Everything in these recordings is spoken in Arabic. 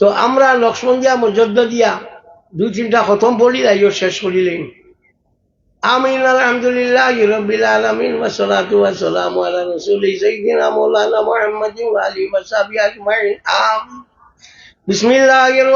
তো আমরা নকশবন্দিয়া মজদ্দ দিয়া দুই তিনটা খতম পড়ি লাইও শেষ করিলেন আমিন, আলহামদুলিল্লাহ রবিল আলমিন ওসলাতু ওয়াসালামু আলা রাসূলি সাইয়্যিদিনা মাওলানা মুহাম্মাদিন ওয়া আলিহি ওয়া সাহবিহি আজমাইন। আম। বিসমিল্লাহির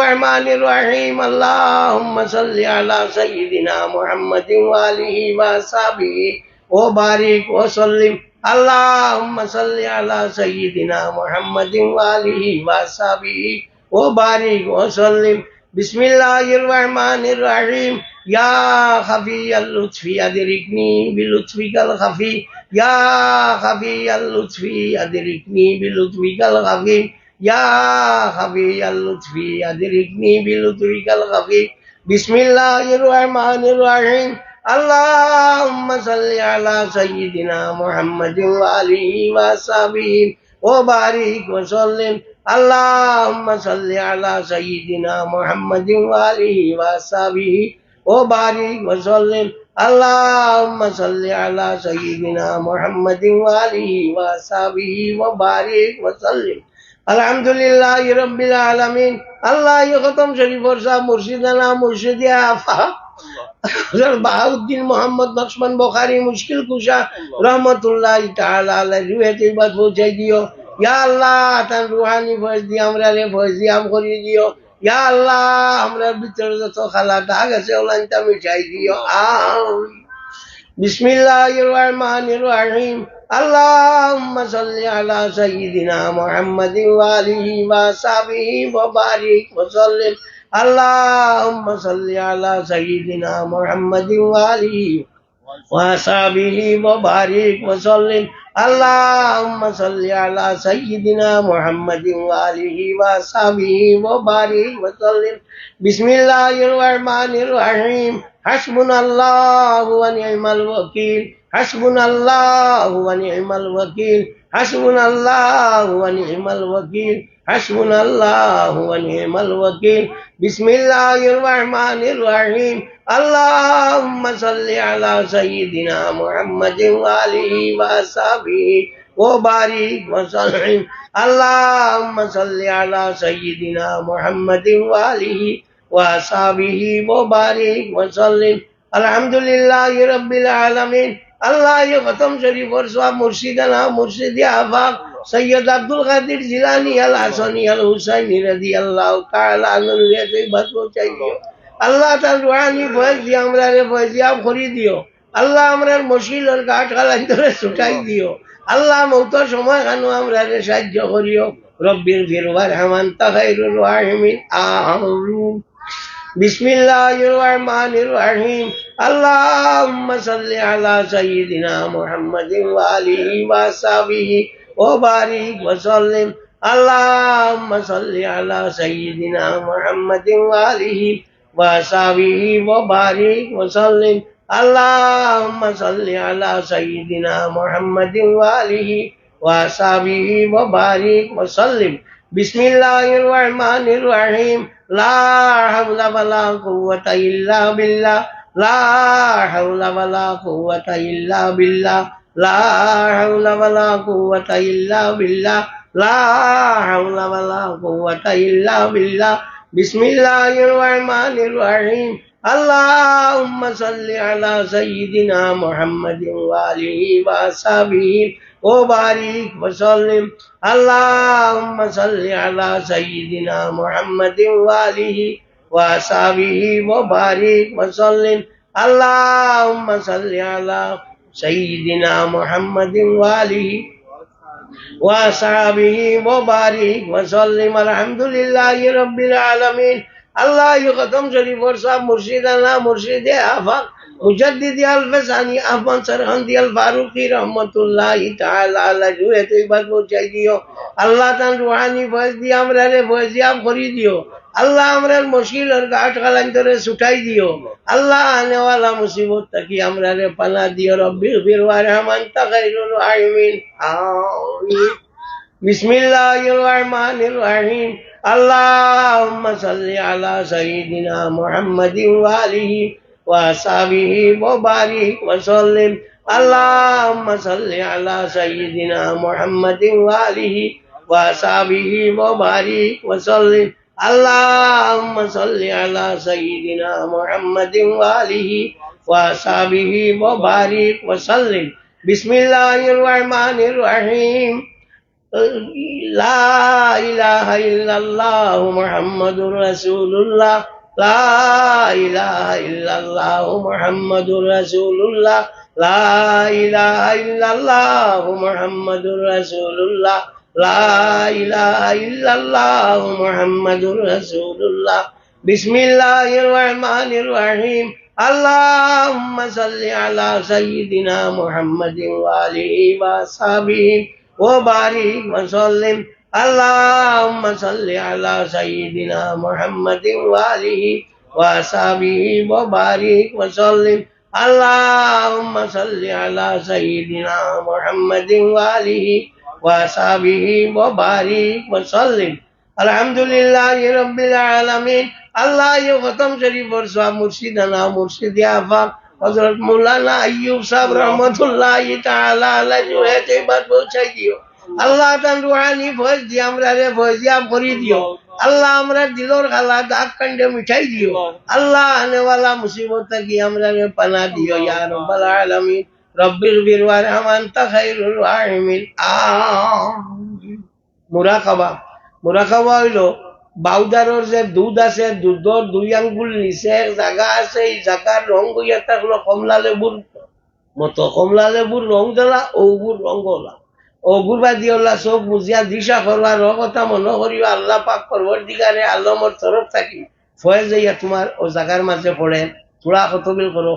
আল্লাহুম্মা সাল্লি আলা সাইয়্যিদিনা মুহাম্মাদিন ওয়া আলিহি ওয়া সাহবিহি ও বারিক ও সাল্লিম। আল্লাহুম্মা সাল্লি আলা সাইয়্যিদিনা মুহাম্মাদিন ওয়া আলিহি ওয়া সাহবিহি وبارك وسلم بسم الله الرحمن الرحيم يا خفي اللطف أدركني بلطفك الخفي يا خفي اللطف أدركني بلطفك الخفي يا خفي اللطف أدركني بلطفك الخفي بسم الله الرحمن الرحيم اللهم صل على سيدنا محمد وآله وصحبه وبارك وسلم اللهم صل على سيدنا محمد وآله وأصحابه وبارك وسلم. اللهم صل على سيدنا محمد وآله وأصحابه وبارك وسلم. الحمد لله رب العالمين الله يختم شريف ورسا مرشدنا مرشد آفا حضرت بہاؤدین محمد نقشبان بخاري مشكل كشا رحمة الله تعالى على روحة عبادت پہنچائی دیو ইয়া আল্লাহ তার রুহানি ফয়েজ দিয়ে আমরা রে ফয়েজ দিয়ে আম করিয়ে দিও ইয়া আল্লাহ আমরা ভিতরে যত খালা দাগ আছে ওলাইনটা মিঠাই দিও আমিন বিসমিল্লাহির রহমানির রহিম اللهم صل على سيدنا محمد وآله وصحبه وبارك وسلم اللهم صل على سيدنا محمد وآله وصحبه وبارك وسلم اللهم صل على سيدنا محمد وآله وصحبه وبارك وسلم بسم الله الرحمن الرحيم حسبنا الله ونعم الوكيل. حسبنا الله ونعم الوكيل. حسبنا الله ونعم الوكيل. حسبنا الله ونعم الوكيل. بسم الله الرحمن الرحيم. اللهم صل على سيدنا محمد وآله وصحبه وبارك وسلم. اللهم صل على سيدنا محمد وآله وصحبه وبارك وسلم الحمد لله رب العالمين আল্লাহ খতম শরীফর সব মুর্শিদানা মুর্শিদি আফাক সৈয়দ আব্দুল কাদির জিলানি আল হাসানি আল হুসাইনি রাজি আল্লাহ তাআলা আনন্দিয়া তুই বাত পৌঁছাই দিও আল্লাহ তার রুহানি বয়স দিয়ে আমরা রে বয়স দিয়া ভরি দিও আল্লাহ আমরার মশিলর গাঠ খালাই ধরে ছুটাই দিও আল্লাহ মৌত সময় খানো আমরা রে সাহায্য করিও রব্বির ফিরবার হামান তাহাইরুর রাহিমিন আমিন بسم الله الرحمن الرحيم اللهم صل على سيدنا محمد وآله وصحبه وبارك وسلم اللهم صل على سيدنا محمد وآله وصحبه وبارك وسلم اللهم صل على سيدنا محمد وآله وصحبه وبارك وسلم بسم الله الرحمن الرحيم لا حول ولا قوة إلا بالله لا حول ولا قوة إلا بالله لا حول ولا قوة إلا بالله لا حول ولا قوة إلا بالله بسم الله الرحمن الرحيم اللهم صل على سيدنا محمد وآله وصحبه وبارك وسلم اللهم صل على سيدنا محمد وآله وأصحابه وبارك وسلم اللهم صل على سيدنا محمد وآله وأصحابه وبارك وسلم الحمد لله رب العالمين الله يقدم شريف ورصاب مرشدنا مرشد آفاق মুজাদ্দিদি আল ফেসানি আহমদ সরহন্দি আল ফারুকি রহমতুল্লাহ তাআলা আলা রুহে তৈবাত পৌঁছাই দিও আল্লাহ তান রুহানি ফয়েজ দিয়ে আমরা রে ফয়েজ দিয়া করি দিও আল্লাহ আমরার মুশকিল আর গাঠ খালান ধরে ছুটাই দিও আল্লাহ আনেওয়ালা মুসিবত থাকি আমরা রে পানা দিও রব্বির ফিরওয়ার রহমান তাকাইরুল আমিন আমিন বিসমিল্লাহির রহমানির রহিম اللهم صل على سيدنا محمد وآله وصحبه وبارك وسلم. اللهم صل على سيدنا محمد وآله وصحبه وبارك وسلم. اللهم صل على سيدنا محمد وآله وصحبه وبارك وسلم. بسم الله الرحمن الرحيم. لا إله إلا الله محمد رسول الله. لا إله إلا الله محمد رسول الله لا إله إلا الله محمد رسول الله لا إله إلا الله محمد رسول الله بسم الله الرحمن الرحيم. اللهم صل على سيدنا محمد وآله وصحبه وبارك وسلم. اللهم صل على سيدنا محمد وآله وصحبه وبارك وسلم. اللهم صل على سيدنا محمد وآله وصحبه وبارك وسلم. الحمد لله رب العالمين الله يختم شريف شریف مرشدنا مرشد آفاق حضرت مولانا ايوب صاحب رحمت الله تعالى علیہ جو ہے আল্লাহ তান রুহানি ফয়েজ দিয়ে আমরা রে ফয়েজিয়াব করি দিও। আল্লাহ আমরা দিলর খালা দাগ কান্ডে মিঠাই দিও। আল্লাহ আনেওয়ালা মুসিবত আমরা রে পানা দিও, ইয়া রব্বাল আলামিন। রব্বিল বীর ওয়া রহমান তা খাইরুল রাহিমিন। আমিন। মুরাকাবা। মুরাকাবা হইল, বাউদারর যে দুধ আছে, দুধর দুই আঙ্গুল নিচে জায়গা আছে, এই জায়গার রং গইয়া থাকল কমলা লেবুর মতো। কমলা লেবুর রং দিলা ওগুর রং গলা। ওগুর বা দিওলা চোখ বুঝিয়া দিশা করবা র কথা মনে কৰিব আল্লাহ পাক করবর দিগারে আলমর তরফ থাকি ফয়েজ যাইয়া তোমার ও জাগার মাঝে পড়ে তোরা কতবিল করো।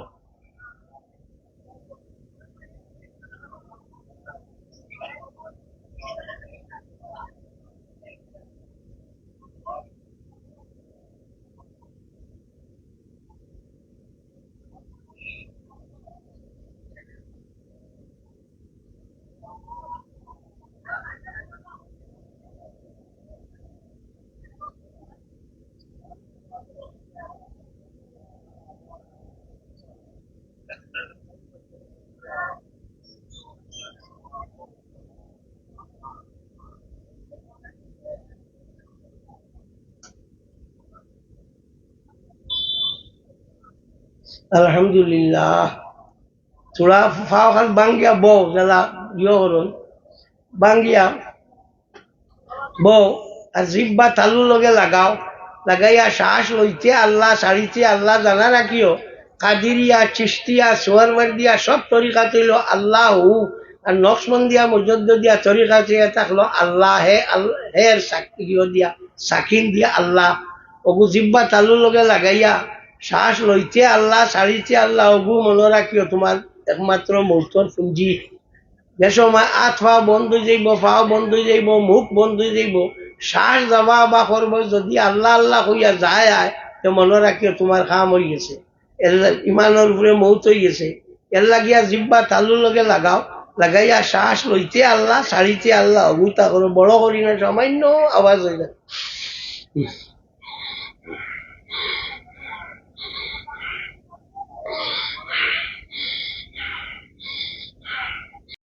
আলহামদুলিল্লাহ। তোরা ফাও খান বাঙ্গিয়া বউ যারা ইয়ে করুন। বাঙ্গিয়া বউ আর জিব্বা তালু লগে লাগাও। লাগাইয়া শ্বাস লইতে, আল্লাহ সারিতে, আল্লাহ জানা রাখিও। কাদিরিয়া চিস্তিয়া সোয়ারবার্দিয়া সব তরিকা তৈল আল্লাহ। হু আর নকশমন দিয়া তরিকা চেয়ে থাকল আল্লাহ হে হের সাক্ষী দিয়া, সাকিন দিয়া আল্লাহ। ওগু জিব্বা তালু লগে লাগাইয়া শ্বাস লইতে আল্লাহ সারিতে আল্লাহ ওগু মনে রাখিও তোমার একমাত্র মৌতর পুঞ্জি। যে সময় আত ফা বন্ধ যাইব ফাও বন্ধ যাইব মুখ বন্ধ যাইব শ্বাস যাবা বা করব যদি আল্লাহ আল্লাহ হইয়া যায় আয় তো মনে রাখিও তোমার কাম হয়ে গেছে। এর ইমানের উপরে মৌত হয়ে গেছে। এর লাগিয়া জিব্বা তালুর লগে লাগাও লাগাইয়া শ্বাস লইতে আল্লাহ সারিতে আল্লাহ অগুতা করো বড় করি না সামান্য আওয়াজ হয়ে যায়।